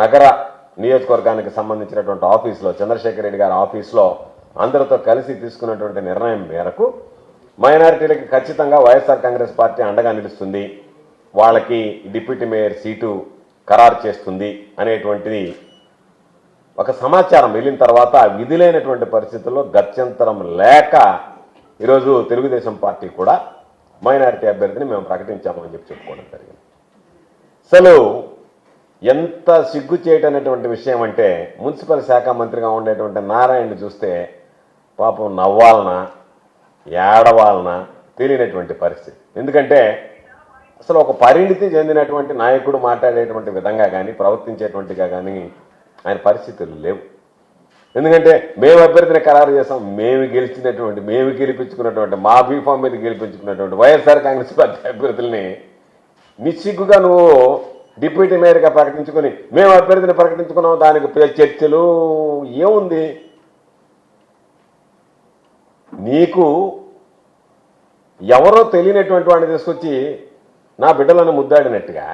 నగర నియోజకవర్గానికి సంబంధించినటువంటి ఆఫీస్లో చంద్రశేఖర్ రెడ్డి గారి ఆఫీస్లో అందరితో కలిసి తీసుకున్నటువంటి నిర్ణయం మేరకు మైనారిటీలకి ఖచ్చితంగా వైఎస్ఆర్ కాంగ్రెస్ పార్టీ అండగా నిలుస్తుంది. వాళ్ళకి డిప్యూటీ మేయర్ సీటు ఖరారు చేస్తుంది అనేటువంటిది ఒక సమాచారం వెళ్ళిన తర్వాత విధులైనటువంటి పరిస్థితుల్లో గత్యంతరం లేక ఈరోజు తెలుగుదేశం పార్టీ కూడా మైనారిటీ అభ్యర్థిని మేము ప్రకటించామని చెప్పి చెప్పుకోవడం జరిగింది. అసలు ఎంత సిగ్గు చేయటనేటువంటి విషయం అంటే మున్సిపల్ శాఖ మంత్రిగా ఉండేటువంటి నారాయణ చూస్తే పాపం నవ్వాలనా ఏడవాలనా తెలియనటువంటి పరిస్థితి. ఎందుకంటే అసలు ఒక పరిణితి చెందినటువంటి నాయకుడు మాట్లాడేటువంటి విధంగా కానీ ప్రవర్తించేటువంటిగా కానీ ఆయన పరిస్థితులు లేవు. ఎందుకంటే మేము అభ్యర్థిని ఖరారు చేసాం మేము గెలిచినటువంటి మేము గెలిపించుకున్నటువంటి మా బీఫామ్ మీద గెలిపించుకున్నటువంటి వైఎస్ఆర్ కాంగ్రెస్ పార్టీ అభ్యర్థుల్ని నిస్సిగ్గుగా నువ్వు డిప్యూటీ మేయర్గా ప్రకటించుకొని మేము అభ్యర్థిని ప్రకటించుకున్నాం దానికి పే- చర్చలు ఏముంది? నీకు ఎవరో తెలియనటువంటి వాడిని తీసుకొచ్చి నా బిడ్డలను ముద్దాడినట్టుగా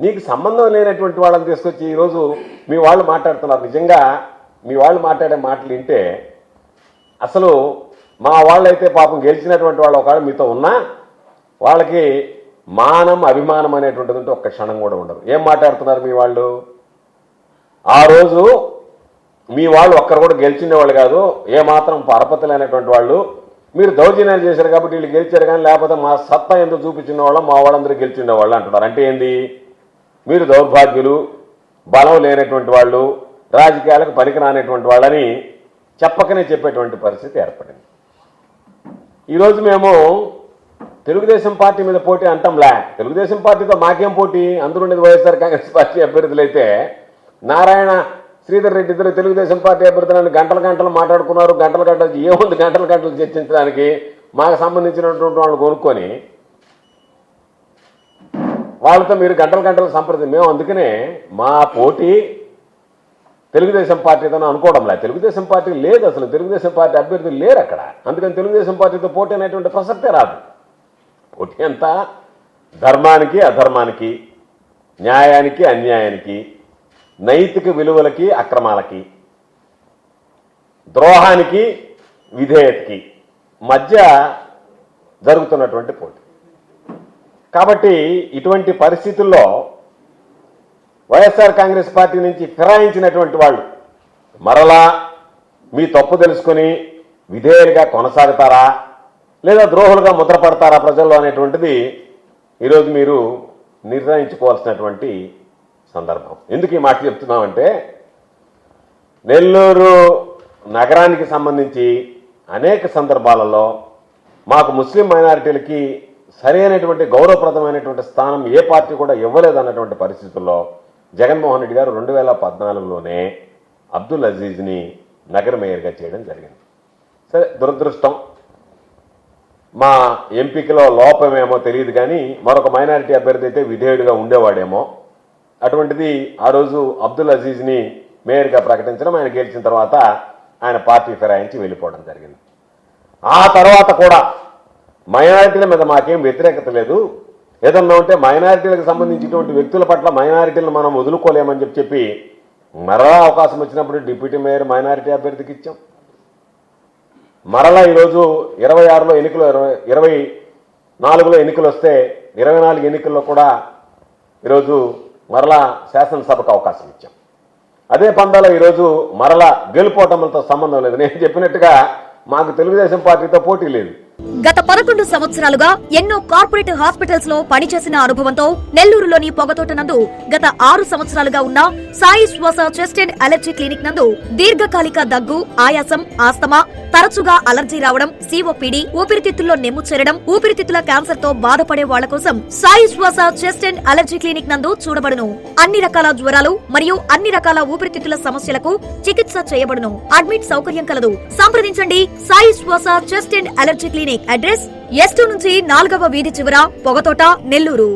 నీకు సంబంధం లేనటువంటి వాళ్ళని తీసుకొచ్చి ఈరోజు మీ వాళ్ళు మాట్లాడుతున్నారు. నిజంగా మీ వాళ్ళు మాట్లాడే మాటలు వింటే అసలు మా వాళ్ళైతే పాపం గెలిచినటువంటి వాళ్ళు ఒకవేళ మీతో ఉన్నా వాళ్ళకి మానం అభిమానం అనేటువంటిది ఉంటే ఒక్క క్షణం కూడా ఉండదు. ఏం మాట్లాడుతున్నారు మీ వాళ్ళు? ఆ రోజు మీ వాళ్ళు ఒక్కరు కూడా గెలిచిన వాళ్ళు కాదు ఏమాత్రం పరపతి లేనటువంటి వాళ్ళు. మీరు దౌర్జన్యాలు చేశారు కాబట్టి వీళ్ళు గెలిచారు కానీ లేకపోతే మా సత్తా ఎందుకు చూపించిన వాళ్ళం మా వాళ్ళందరూ గెలిచిన వాళ్ళు అంటున్నారు. అంటే ఏంది? మీరు దౌర్భాగ్యులు బలం లేనటువంటి వాళ్ళు రాజకీయాలకు పనికిరానటువంటి వాళ్ళని చెప్పకనే చెప్పేటువంటి పరిస్థితి ఏర్పడింది. ఈరోజు మేము తెలుగుదేశం పార్టీ మీద పోటీ అంటాంలే తెలుగుదేశం పార్టీతో మాకేం పోటీ? అందరూ ఉండేది వైఎస్ఆర్ కాంగ్రెస్ పార్టీ అభ్యర్థులైతే నారాయణ శ్రీధర్ రెడ్డి ఇద్దరు తెలుగుదేశం పార్టీ అభ్యర్థులను గంటల గంటలు మాట్లాడుకున్నారు. గంటల గంటలు ఏముంది గంటల గంటలు చర్చించడానికి మాకు సంబంధించినటువంటి వాళ్ళు కొనుక్కొని వాళ్ళతో మీరు గంటల గంటలు సంప్రది మేము అందుకనే మా పోటీ తెలుగుదేశం పార్టీతో అనుకోవడంలే తెలుగుదేశం పార్టీ లేదు అసలు. తెలుగుదేశం పార్టీ అభ్యర్థులు లేరు అక్కడ. అందుకని తెలుగుదేశం పార్టీతో పోటీ అనేటువంటి ప్రసక్తే రాదు. పోటీ ధర్మానికి అధర్మానికి న్యాయానికి అన్యాయానికి నైతిక విలువలకి అక్రమాలకి ద్రోహానికి విధేయతకి మధ్య జరుగుతున్నటువంటి పోటీ. కాబట్టి ఇటువంటి పరిస్థితుల్లో వైఎస్ఆర్ కాంగ్రెస్ పార్టీ నుంచి ఫిరాయించినటువంటి వాళ్ళు మరలా మీ తప్పు తెలుసుకొని విధేయులుగా కొనసాగుతారా? లేదా ద్రోహులుగా ముద్రపడతారా ప్రజల్లో అనేటువంటిది ఈరోజు మీరు నిర్ణయించుకోవాల్సినటువంటి సందర్భం. ఎందుకు ఈ మాట చెప్తున్నామంటే నెల్లూరు నగరానికి సంబంధించి అనేక సందర్భాలలో మాకు ముస్లిం మైనారిటీలకి సరైనటువంటి గౌరవప్రదమైనటువంటి స్థానం ఏ పార్టీ కూడా ఇవ్వలేదన్నటువంటి పరిస్థితుల్లో జగన్మోహన్ రెడ్డి గారు రెండు వేల పద్నాలుగులోనే అబ్దుల్ అజీజ్ని నగర మేయర్గా చేయడం జరిగింది. సరే దురదృష్టం. మా ఎంపికలో లోపమేమో తెలియదు కానీ మరొక మైనారిటీ అభ్యర్థి అయితే విధేయుడిగా ఉండేవాడేమో. అటువంటిది ఆ రోజు అబ్దుల్ అజీజ్ని మేయర్గా ప్రకటించడం ఆయన గెలిచిన తర్వాత ఆయన పార్టీ ఫిరాయించి వెళ్ళిపోవడం జరిగింది. ఆ తర్వాత కూడా మైనారిటీల మీద మాకేం వ్యతిరేకత లేదు. ఏదన్నా ఉంటే మైనారిటీలకు సంబంధించినటువంటి వ్యక్తుల పట్ల మైనారిటీలను మనం వదులుకోలేమని చెప్పి చెప్పి మరలా అవకాశం వచ్చినప్పుడు డిప్యూటీ మేయర్ మైనారిటీ అభ్యర్థికి ఇచ్చాం. మరలా ఈరోజు ఇరవై ఆరులో ఎన్నికలు ఇరవై ఇరవై నాలుగులో ఎన్నికలు వస్తే ఇరవై నాలుగు ఎన్నికల్లో కూడా ఈరోజు మరలా శాసనసభకు అవకాశం ఇచ్చాం. అదే పందాలో ఈరోజు మరలా గెలుపోవటంతో సంబంధం లేదు. నేను చెప్పినట్టుగా మాకు తెలుగుదేశం పార్టీతో పోటీ లేదు. గత పదకొండు సంవత్సరాలుగా ఎన్నో కార్పొరేట్ హాస్పిటల్స్లో పనిచేసిన అనుభవంతో నెల్లూరులోని పొగతోట నందు గత ఆరు సంవత్సరాలుగా ఉన్న Sai Swasa chest and allergy clinic నందు దీర్ఘకాలిక దగ్గు ఆయాసం ఆస్తమా తరచుగా అలర్జీ రావడం సిఓపిడి ఊపిరితిత్తుల్లో నెమ్ము చేరడం ఊపిరితిత్తుల క్యాన్సర్తో బాధపడే వాళ్ళ కోసం Sai Swasa chest and allergy clinic నందు చూడబడును. అన్ని రకాల జ్వరాలు మరియు అన్ని రకాల ఊపిరితిత్తుల సమస్యలకు చికిత్స చేయబడును. అడ్మిట్ సౌకర్యం కలదు. సంప్రదించండి. Sai Swasa chest and allergy clinic address S నుంచి నాలుగవ వీధి చివర పొగతోట నెల్లూరు.